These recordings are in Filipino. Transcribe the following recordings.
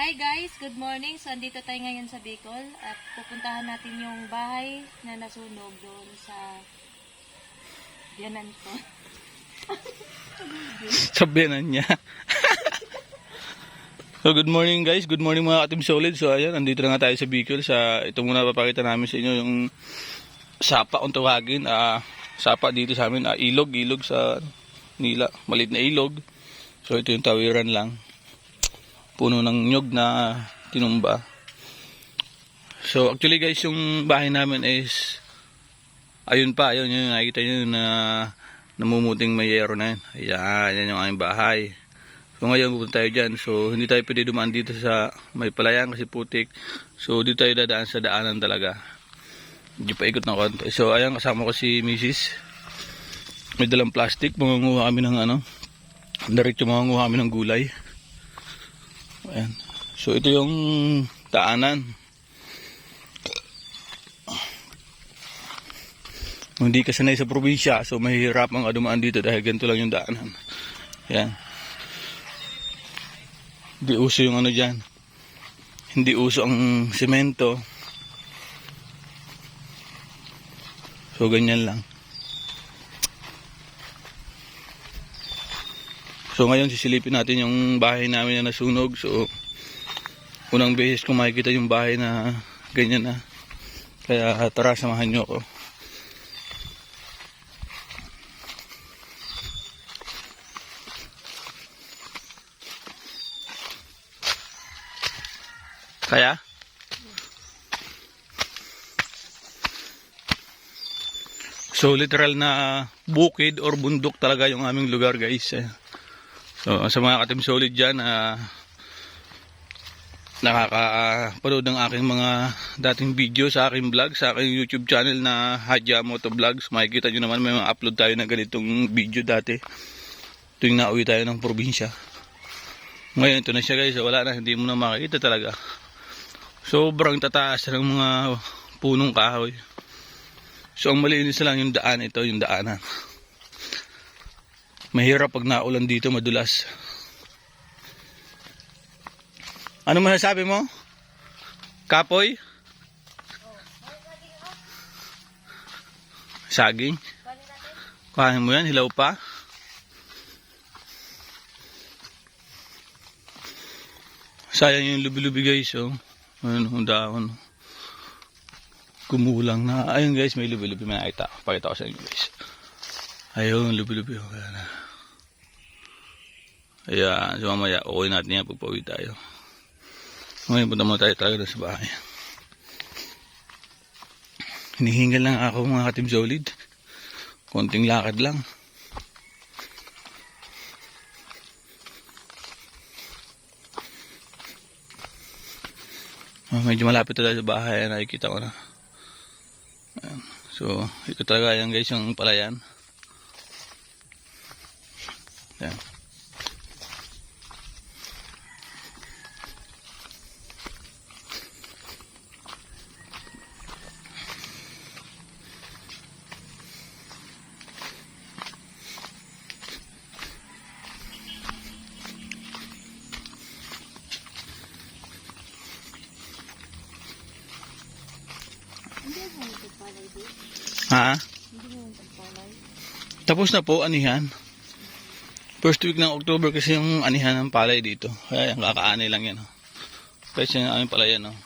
Hi guys, good morning. So, andito tayo ngayon sa Bicol at pupuntahan natin yung bahay na nasunog doon sa Diyanan ko. Sabihan niya. so good morning guys, good morning mga Katim Solid. So ayan, andito na nga tayo sa Bicol. Sa, ito muna papakita namin sa inyo yung sapa kung tawagin. Ah, sapa dito sa amin, ah, ilog, ilog sa nila. Malit na ilog. So ito yung tawiran lang. Puno ng nyog na tinumba. So actually guys, yung bahay namin is ayun pa, ayun yung nakikita nyo na namumuting mayero na yun. Ayan, yan yung aming bahay. So ngayon pupunta tayo dyan. So hindi tayo pwede dumaan dito sa may palayan kasi putik. So dito tayo dadaan sa daanan talaga. Hindi pa ikot ng konti. So ayan kasama ko si Mrs. May dalang plastic. Mangunguha kami ng ano. Diretso mangunguha kami ng gulay. Ayan. So ito yung daanan. Kung hindi ka sanay sa probinsya, so mahihirapan ka dumaan dito dahil ganito lang yung daanan. Yan. Hindi uso yung ano dyan. Hindi uso ang semento. So ganyan lang. So ngayon sisilipin natin yung bahay namin na nasunog. So unang beses ko makikita yung bahay na ganyan na. Kaya tara samahan nyo ako. Kaya? So literal na bukid or bundok talaga yung aming lugar guys. Eh. So sa mga katim solid dyan, ah, nakakapanood ng aking mga dating video sa aking vlog, sa aking YouTube channel na Hadya Moto Vlogs. Makikita nyo naman may mga upload tayo na ganitong video dati. Tuwing nauwi tayo ng probinsya. Ngayon ito na siya guys, wala na, hindi mo na makikita talaga. Sobrang tataas ng mga punong kahoy. So ang malinis lang yung daan ito, yung daanan. Mahirap pag naulan dito, madulas. Ano masasabi mo? Kapoy? Saging? Kain mo yan, hilaw pa? Sayang yung lubi-lubi guys, oh. Ayun, ang dahon. Kumulang na. Ayun guys, may lubi-lubi may nakita. Pakita ko sa inyo guys. Ayun, lubi-lubi. Oh. Ayan. Ayan, so mamaya, okay natin yan pagpawid tayo. Ngayon, punta muna tayo talaga sa bahay. Hinihingal lang ako mga katim solid. Konting lakad lang. Oh, medyo malapit tayo sa bahay. Nakikita ko na. So, ito talaga yan guys, yung palayan. Ha? Hindi mo? Tapos na po, anihan. First week ng October kasi yung anihan ng palay dito. Kaya yung kakaanay lang yan. Oh. Kasi yung aming palayan. Oh.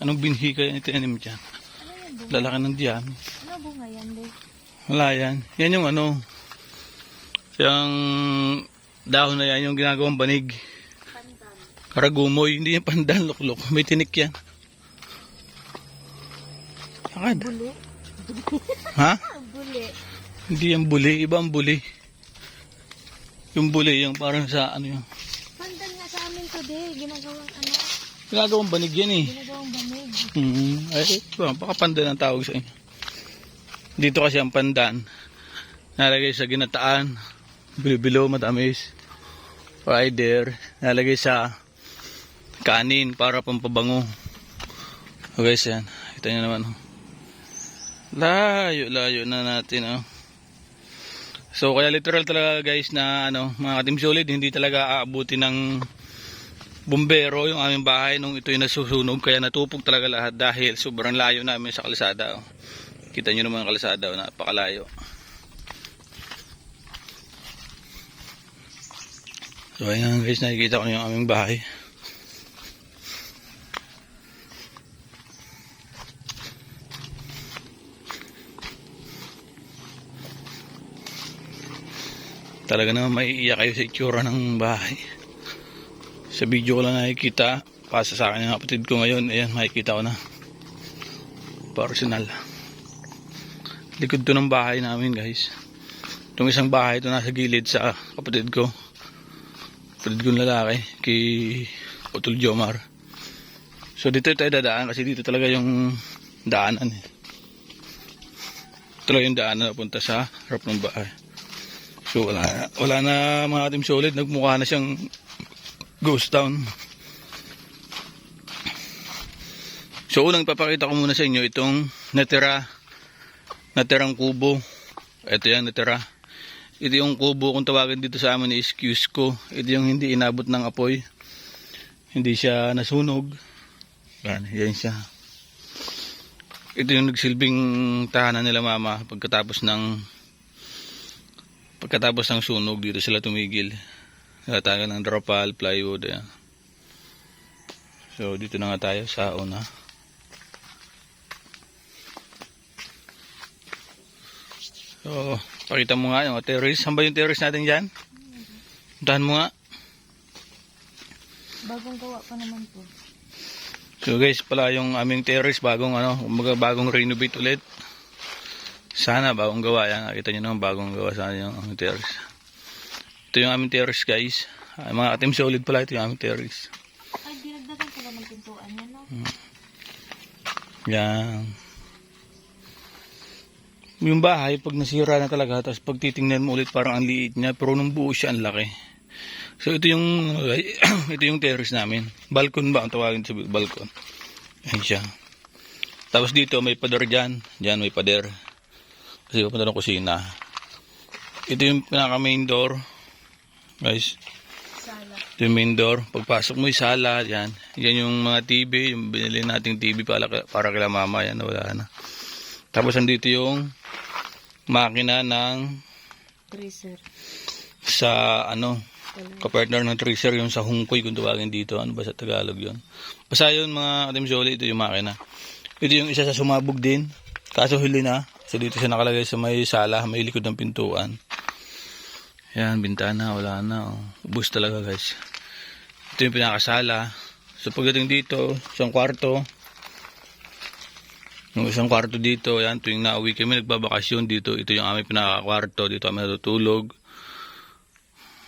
Anong binhi kayo ito anim dyan? Ano yan bunga? Lalaki ng diyan. Ano bunga yan di? Wala yan. Yan yung ano. Yung dahon na yan, yung ginagawang banig. Pandan. Karagumoy. Hindi yung pandan, lukluk. May tinik yan. Akad. Buli? Ha? Buli. Hindi yung buli. Iba ang buli. Yung buli, yung parang sa ano yung Pandan nga sa amin to di. Ginagawang ano? ginagawang banig yan eh. Ginagawang banig. Hmm. Ay, ba, baka pandan ang tawag sa inyo. Dito kasi ang pandan. Nalagay sa ginataan. Bilo-bilo, matamis. Rider. Nalagay sa kanin para pampabango. O guys, yan. Kita nyo naman. oh. Layo, layo na natin. Oh. So kaya literal talaga guys na ano, mga team solid, hindi talaga aabuti ng bumbero yung aming bahay nung ito yung nasusunog kaya natupog talaga lahat dahil sobrang layo namin sa kalsada. Oh. Kita nyo naman ang kalsada, oh, napakalayo. So ayan guys, nakikita ko yung aming bahay. Talaga naman maiiyak kayo sa itsura ng bahay. Sa video ko lang nakikita. Pasa sa akin ng kapatid ko ngayon. Ayan, makikita ko na. Personal. Likod to ng bahay namin guys. Itong isang bahay ito nasa gilid sa kapatid ko. Kapatid kong lalaki. Kay Utol Jomar. So dito tayo dadaan kasi dito talaga yung daanan eh. Ito talaga yung daanan na punta sa harap ng bahay. So wala na, wala na mga team solid. Nagmukha na siyang ghost town. So unang papakita ko muna sa inyo itong natira natirang kubo. Ito yan natira. Ito yung kubo kung tawagin dito sa amin is Cusco. Ito yung hindi inabot ng apoy. Hindi siya nasunog. Yan, yan siya. Ito yung nagsilbing tahanan nila mama pagkatapos ng pagkatapos ng sunog dito sila tumigil. Natagan ng dropal, plywood. Ayan. So dito na nga tayo sa una. So, pakita mo nga yung terrace. Saan ba yung terrace natin dyan? Puntahan mo nga. Bagong gawa pa naman po. So guys, pala yung aming terrace bagong ano, bagong renovate ulit. Sana bagong gawa yan. Nakita nyo naman bagong gawa sana yung aming terrace. Ito yung aming terrace guys. Ah, mga team solid pala ito yung aming terrace. Ay, dinagdagan ko ng pintuan yan, no? Yan. Yung bahay, pag nasira na talaga, tapos pag titingnan mo ulit, parang ang liit niya, pero nung buo siya, ang laki. So, ito yung, ito yung terrace namin. Balcon ba ang tawagin sa balcon? Ayan siya. Tapos dito, may pader dyan. Dyan, may pader. Kasi papunta ng kusina. Ito yung pinaka main door. Guys, Sala. ito yung main door. Pagpasok mo yung sala, yan. Yan yung mga TV, yung binili nating TV para, para kila mama, yan, wala na. Tapos andito yung makina ng Freezer. sa ano, kapartner ng tracer yung sa hungkoy kung tawagin dito. Ano ba sa Tagalog yun? Basta yun mga Katim Jolly, ito yung makina. Ito yung isa sa sumabog din. Kaso huli na. So dito siya nakalagay sa may sala, may likod ng pintuan. Yan, bintana, wala na. Oh. Ubus talaga guys. Ito yung pinakasala. So pagdating dito, isang kwarto. Yung isang kwarto dito, yan, tuwing nauwi kami, nagbabakasyon dito. Ito yung aming pinakakwarto. Dito kami natutulog.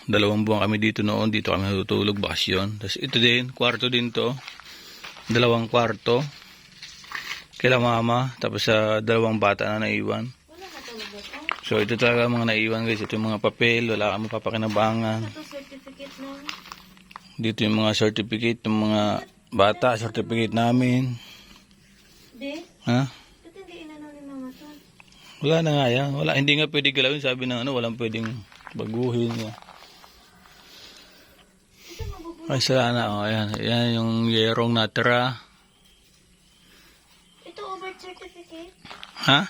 Dalawang buwan kami dito noon. Dito kami natutulog, bakasyon. Tapos ito din, kwarto din to. Dalawang kwarto. Kila mama. Tapos sa dalawang bata na naiwan. So ito talaga mga naiwan guys. Ito yung mga papel. Wala kami papakinabangan. Ito certificate na. Dito yung mga certificate ng mga bata. Certificate namin. Ha? Wala na nga yan. Wala, hindi nga pwede galawin. Sabi ng ano, walang pwedeng baguhin. Mabubuhay. Ay, sala na. Oh, ayan. Ayan yung yerong natira. Ito birth certificate. Ha?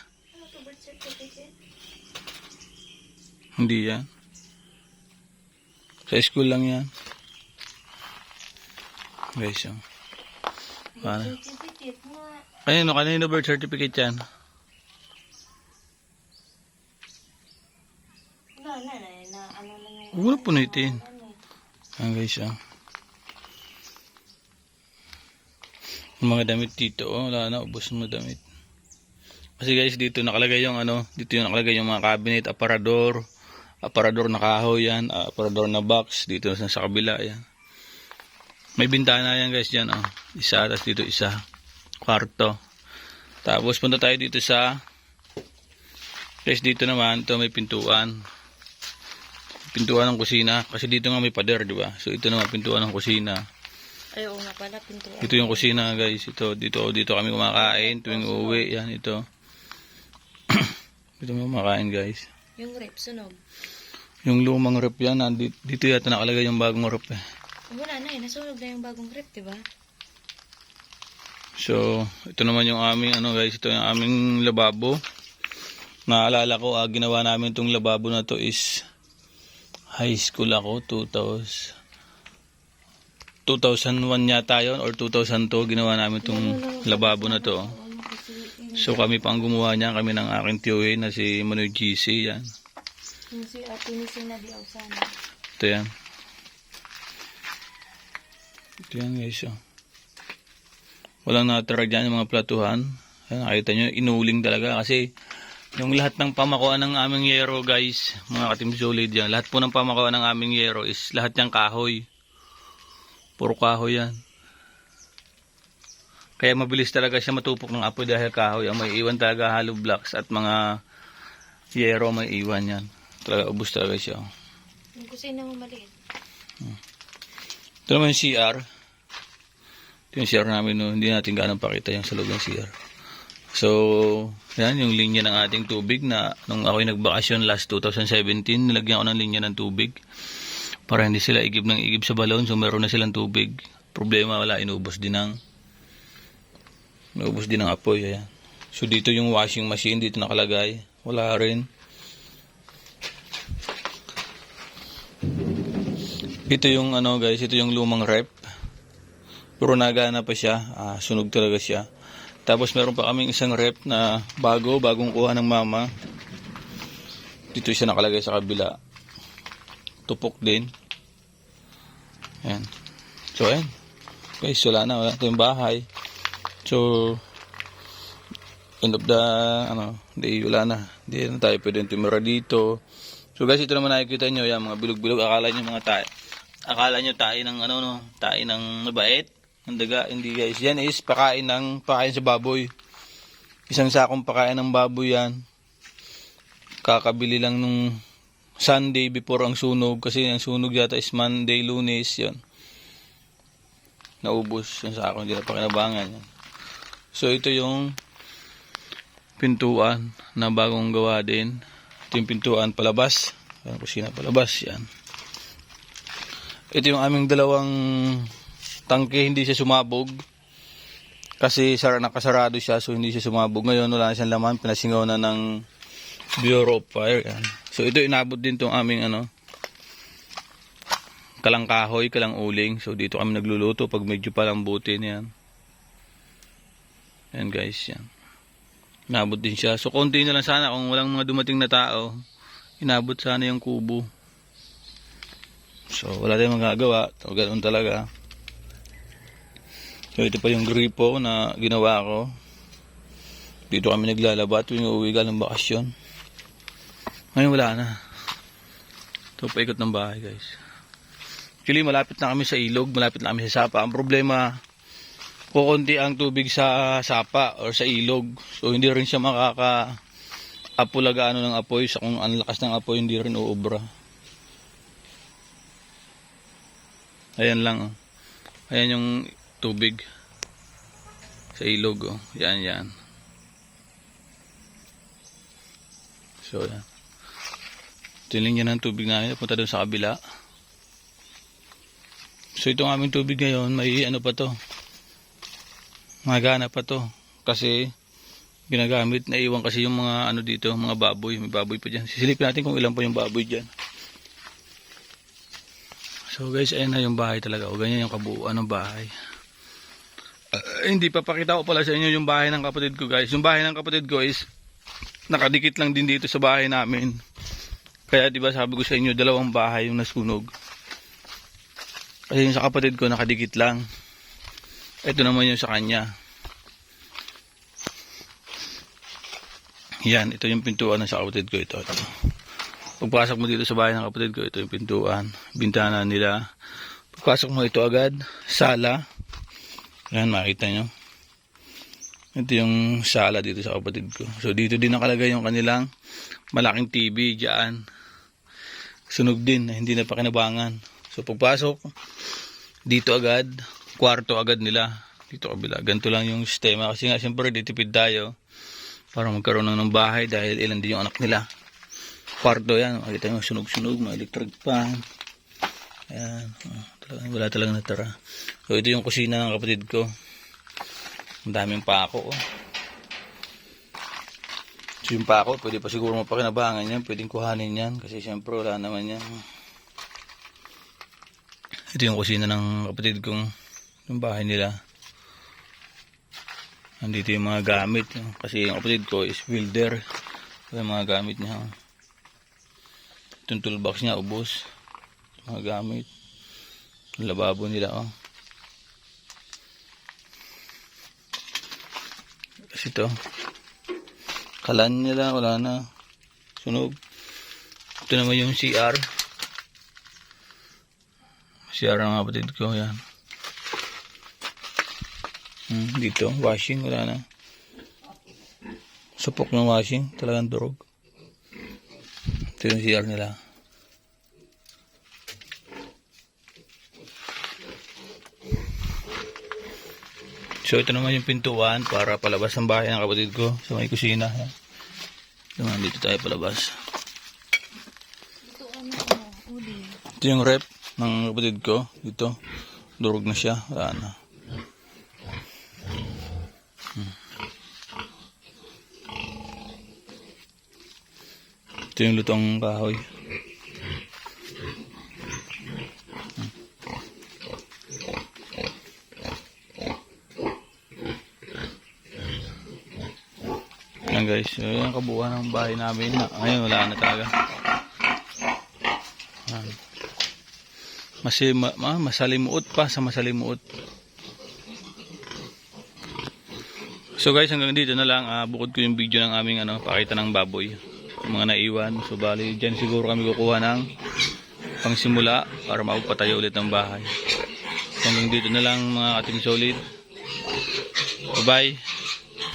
Hindi yan. Sa school lang yan. Guys, yung. Paano? Kanino, kanino birth certificate yan? Yung... Huwag na punitin. Ayan guys, oh. Yung mga damit dito, oh, wala na, ubos mo damit. Kasi guys, dito nakalagay yung ano, dito yung nakalagay yung mga cabinet, aparador, aparador na kahoy yan, ah, aparador na box, dito sa, sa kabila, yan. May bintana yan guys dyan, oh. Isa, tapos dito isa. Kwarto. Tapos punta tayo dito sa, guys, dito naman, to may pintuan pintuan ng kusina kasi dito nga may pader di ba so ito naman pintuan ng kusina Ay, oo nga pala, pintuan. ito yung kusina guys ito dito dito kami kumakain tuwing uuwi yan ito dito kami kumakain guys Yung rep, sunog. yung lumang rep yan nandito, dito yata nakalagay yung bagong rep eh Wala na eh, nasunog na yung bagong grip, di ba? So, ito naman yung aming ano guys, ito yung aming lababo. Naalala ko, ah, ginawa namin itong lababo na to is high school ako, 2000 2001 yata yun or 2002 ginawa namin itong lababo na to. So kami pang gumawa niya, kami ng aking tiyoy na si Manoy GC, yan. Yung si Ate Nisi na di sana. Ito yan. Ito yan guys, oh. Walang natira dyan yung mga platuhan. Ayan, nakita nyo, inuling talaga kasi yung lahat ng pamakuan ng aming yero guys, mga katim solid yan, lahat po ng pamakuan ng aming yero is lahat yung kahoy. Puro kahoy yan. Kaya mabilis talaga siya matupok ng apoy dahil kahoy. Ang may iwan talaga hollow blocks at mga yero may iwan yan. Talaga ubus talaga siya. Yung kusina mo maliit. Ito naman yung CR. Ito yung CR namin no. Hindi natin gaano pakita yung sa loob ng CR. So, yan yung linya ng ating tubig na nung ako'y nagbakasyon last 2017, nilagyan ko ng linya ng tubig para hindi sila igib ng igib sa balon. So, meron na silang tubig. Problema wala, inubos din ng inubos din ng apoy. Ayan. So, dito yung washing machine, dito nakalagay. Wala rin. Ito yung ano guys, ito yung lumang rep. Pero nagana pa siya, ah, sunog talaga siya. Tapos meron pa kaming isang rep na bago, bagong kuha ng mama. Dito siya nakalagay sa kabila. Tupok din. Ayan. So ayan. Guys, wala na, wala tayong bahay. So, end of the, ano, day, wala na. Hindi na tayo pwede tumira dito. So guys, ito naman nakikita nyo, yan, mga bilog-bilog. Akala nyo mga tayo. Akala nyo tayo ng ano no, tayo ng mabait. Ang daga, hindi guys. Yan is pakain ng pakain sa baboy. Isang sakong pakain ng baboy yan. Kakabili lang nung Sunday before ang sunog. Kasi ang sunog yata is Monday, Lunes. Yan. Naubos yung sako. Hindi na pakinabangan yan. So ito yung pintuan na bagong gawa din. Ito yung pintuan palabas. Ang kusina palabas. Yan. Ito yung aming dalawang tangke, hindi siya sumabog. Kasi sar nakasarado siya, so hindi siya sumabog. Ngayon, wala na siyang laman, pinasingaw na ng Bureau of Fire. Yan. So ito inabot din tong aming ano, kalang kahoy, kalang uling. So dito kami nagluluto pag medyo palambutin yan. Yan guys, yan. Inabot din siya. So konti na lang sana kung walang mga dumating na tao. Inabot sana yung kubo. So, wala tayong magagawa. So, ganun talaga. So, ito pa yung gripo na ginawa ko. Dito kami naglalaba tuwing uuwi galing bakasyon. Ngayon wala na. Ito paikot ng bahay guys. Actually, malapit na kami sa ilog. Malapit na kami sa sapa. Ang problema, kukunti ang tubig sa sapa or sa ilog. So, hindi rin siya makaka apulaga ano ng apoy. Sa kung ang lakas ng apoy, hindi rin uubra. Ayan lang oh. Ayan yung tubig sa ilog oh. Yan yan. So yan. Tiling yan ng tubig namin. Punta doon sa kabila. So itong aming tubig ngayon, may ano pa to. Magana pa to. Kasi ginagamit, naiwan kasi yung mga ano dito, mga baboy. May baboy pa dyan. Sisilipin natin kung ilan pa yung baboy dyan. So guys, ayan na yung bahay talaga. O ganyan yung kabuuan ng bahay. Ah, hindi pa pakita ko pala sa inyo yung bahay ng kapatid ko guys. Yung bahay ng kapatid ko is nakadikit lang din dito sa bahay namin. Kaya 'di ba sabi ko sa inyo dalawang bahay yung nasunog. Kasi yung sa kapatid ko nakadikit lang. Ito naman yung sa kanya. Yan, ito yung pintuan ng sa kapatid ko ito. ito. Pagpasok mo dito sa bahay ng kapatid ko, ito yung pintuan, bintana nila. Pagpasok mo ito agad, sala. Yan, makita nyo. Ito yung sala dito sa kapatid ko. So, dito din nakalagay yung kanilang malaking TV dyan. Sunog din, hindi na pa kinabangan. So, pagpasok, dito agad, kwarto agad nila. Dito kabila. Ganito lang yung sistema. Kasi nga, siyempre, ditipid tayo para magkaroon ng bahay dahil ilan din yung anak nila kwarto yan makita nyo sunog-sunog mga electric pan Ayan. Oh, wala talagang natara. So, ito yung kusina ng kapatid ko. Ang daming pako. Oh. So, yung pako, pwede pa siguro mapakinabangan yan. Pwedeng kuhanin yan. Kasi syempre, wala naman yan. Ito yung kusina ng kapatid kong yung bahay nila. Nandito yung mga gamit. Kasi yung kapatid ko is builder. Yung mga gamit niya. Itong toolbox niya, ubos. Mga gamit. Lababo nila, oh. Kasi ito. Kalan nila, wala na. Sunog. Ito naman yung CR. CR ng kapatid ko, yan. Hmm, dito, washing, wala na. Supok ng washing, talagang durog. Ito yung CR nila. So ito naman yung pintuan para palabas ng bahay ng kapatid ko sa may kusina. Naman, dito tayo palabas. Ito yung rep ng kapatid ko. Dito. Durog na siya. Wala na. Ito yung lutong kahoy. Yan guys, yan ang kabuuan ng bahay namin. Na, wala na talaga. Yan. Ma, ma, masalimuot pa sa masalimuot. So guys, hanggang dito na lang. ah, bukod ko yung video ng aming ano, pakita ng baboy. Mga naiwan. So bali, dyan siguro kami kukuha ng pangsimula para maupatayo ulit ng bahay. Hanggang dito na lang mga ating solid. Bye-bye.